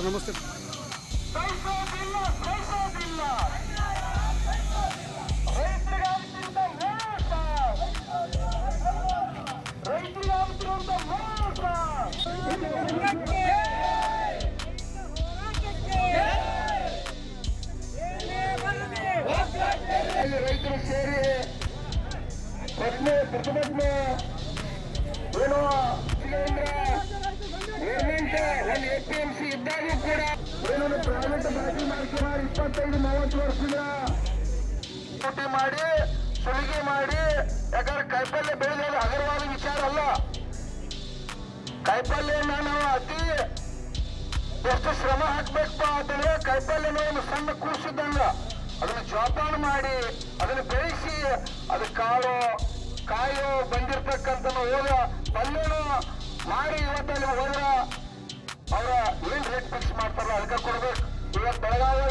Sir ನಮಸ್ತೆ. ಇಲ್ಲಿ ರೈತರು ಸೇರಿ ಪ್ರಶ್ನೆ ಪ್ರತಿಭಟನೆ ಏನು ಗೌರ್ಮೆಂಟ್ ಒಂದು ಎ ಇಪ್ಪತ್ತೈದು, ಮೂವತ್ತು ವರ್ಷದ ತುಟಿ ಮಾಡಿ, ಸುಲಿಗೆ ಮಾಡಿ, ಯಾಕಂದ್ರೆ ಕಾಯಿಪಲ್ಯ ಬೆಳೆದ ಹಗರವಾದ ವಿಚಾರ ಅಲ್ಲ. ಕಾಯಿಪಲ್ಯನ ನಾವು ಅತಿ ಎಷ್ಟು ಶ್ರಮ ಹಾಕ್ಬೇಕಪ್ಪ ಅಂತಂದ್ರೆ ಕಾಯಿಪಲ್ಯನ ಒಂದು ಸಣ್ಣ ಕೂಸಿದ್ದಂಗ ಅದನ್ನ ಜೋಪಾನ ಮಾಡಿ, ಅದನ್ನ ಬೆಳೆಸಿ ಅದು ಕಾಳು, ಕಾಯೋ ಬಂದಿರ್ತಕ್ಕಂಥ ಹೋದ ಪಲ್ಯನೂ ಮಾಡಿ ಇವತ್ತಲ್ಲಿ ಹೋದ್ರ ಅವರ ಏನ್ ರೇಟ್ ಫಿಕ್ಸ್ ಇವತ್ತು ಬೆಳಗಾವಿ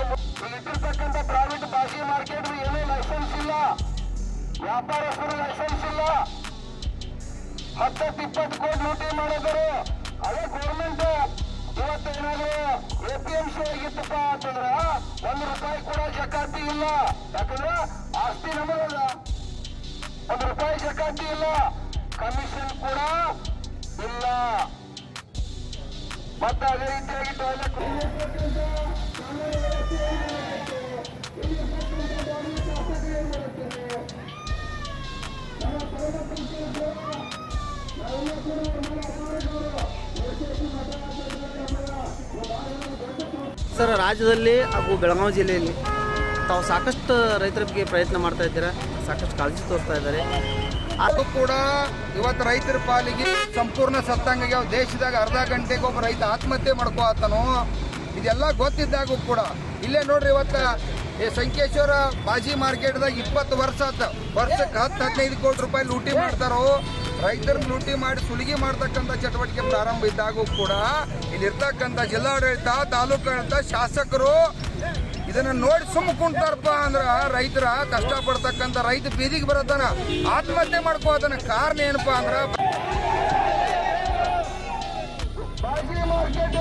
ಇಟ್ಟಿರ್ತಕ್ಕಂಥ ಪ್ರೈವೇಟ್ ಭಾಷೆ ಮಾರ್ಕೆಟ್ ಏನೂ ಲೈಸೆನ್ಸ್ ಇಲ್ಲ. ವ್ಯಾಪಾರಸ್ಥರು ಲೈಸೆನ್ಸ್ ಇಲ್ಲ. ಹತ್ತತ್ತು ಇಪ್ಪತ್ತು ಕೋಟಿ ಲೂಟಿ ಮಾಡಿದರು ಅದೇ ಗೌರ್ಮೆಂಟ್ ಇವತ್ತು ಏನಾದ್ರು ಎ ಪಿ ಎಂ ಸಿ ಆಗಿತ್ತಪ್ಪ ಅಂತಂದ್ರ ಒಂದು ರೂಪಾಯಿ ಕೂಡ ಜಕಾತಿ ಇಲ್ಲ. ಯಾಕಂದ್ರೆ ಆಸ್ತಿ ನಮಗಲ್ಲ ಒಂದು ರೂಪಾಯಿ ಜಕಾತಿ ಇಲ್ಲ. ಕಮಿಷನ್ ಕೂಡ ಇಲ್ಲ. ಮತ್ತೆ ಅದೇ ರೀತಿಯಾಗಿ ಟಾಯ್ಲೆಟ್ ಸರ್, ರಾಜ್ಯದಲ್ಲಿ ಹಾಗೂ ಬೆಳಗಾವಿ ಜಿಲ್ಲೆಯಲ್ಲಿ ತಾವು ಸಾಕಷ್ಟು ರೈತರ ಬಗ್ಗೆ ಪ್ರಯತ್ನ ಮಾಡ್ತಾ ಇದ್ದೀರಾ? ಸಾಕಷ್ಟು ಕಾಳಜಿ ತೋರಿಸ್ತಾ ಇದ್ದಾರೆ. ಅದು ಕೂಡ ಇವತ್ತು ರೈತರ ಪಾಲಿಗೆ ಸಂಪೂರ್ಣ ಸತ್ತಂಗ ದೇಶದಾಗ ಅರ್ಧ ಗಂಟೆಗೆ ಒಬ್ಬ ರೈತ ಆತ್ಮಹತ್ಯೆ ಮಾಡ್ಕೋತಾನು ಇದೆಲ್ಲ ಗೊತ್ತಿದ್ದಾಗೂ ಕೂಡ. ಇಲ್ಲೇ ನೋಡ್ರಿ ಇವತ್ತ ಈ ಸಂಕೇಶ್ವರ ಬಾಜಿ ಮಾರ್ಕೆಟ್ದಾಗ ಇಪ್ಪತ್ತು ವರ್ಷ ಆತ. ವರ್ಷಕ್ಕೆ ಹತ್ತು, ಹದಿನೈದು ಕೋಟಿ ರೂಪಾಯಿ ಲೂಟಿ ಮಾಡ್ತಾರೋ. ರೈತರನ್ನ ಲೂಟಿ ಮಾಡಿ ಸುಲಿಗೆ ಮಾಡ್ತಕ್ಕಂಥ ಚಟುವಟಿಕೆ ಪ್ರಾರಂಭ ಇದ್ದಾಗೂ ಕೂಡ ಇಲ್ಲಿರ್ತಕ್ಕಂಥ ಜಿಲ್ಲಾಡಳಿತ, ತಾಲೂಕಾಡಳಿತ, ಶಾಸಕರು ಇದನ್ನ ನೋಡಿ ಸುಮ್ಮ ಕುಂತಾರಪ್ಪ ಅಂದ್ರ ರೈತರ ಕಷ್ಟ ಪಡ್ತಕ್ಕಂಥ ರೈತ ಬೀದಿಗೆ ಬರತಾನ ಆತ್ಮಹತ್ಯೆ ಮಾಡ್ಕೋತಾನ ಕಾರಣ ಏನಪ್ಪಾ ಅಂದ್ರ ಮಾರ್ಕೆಟ್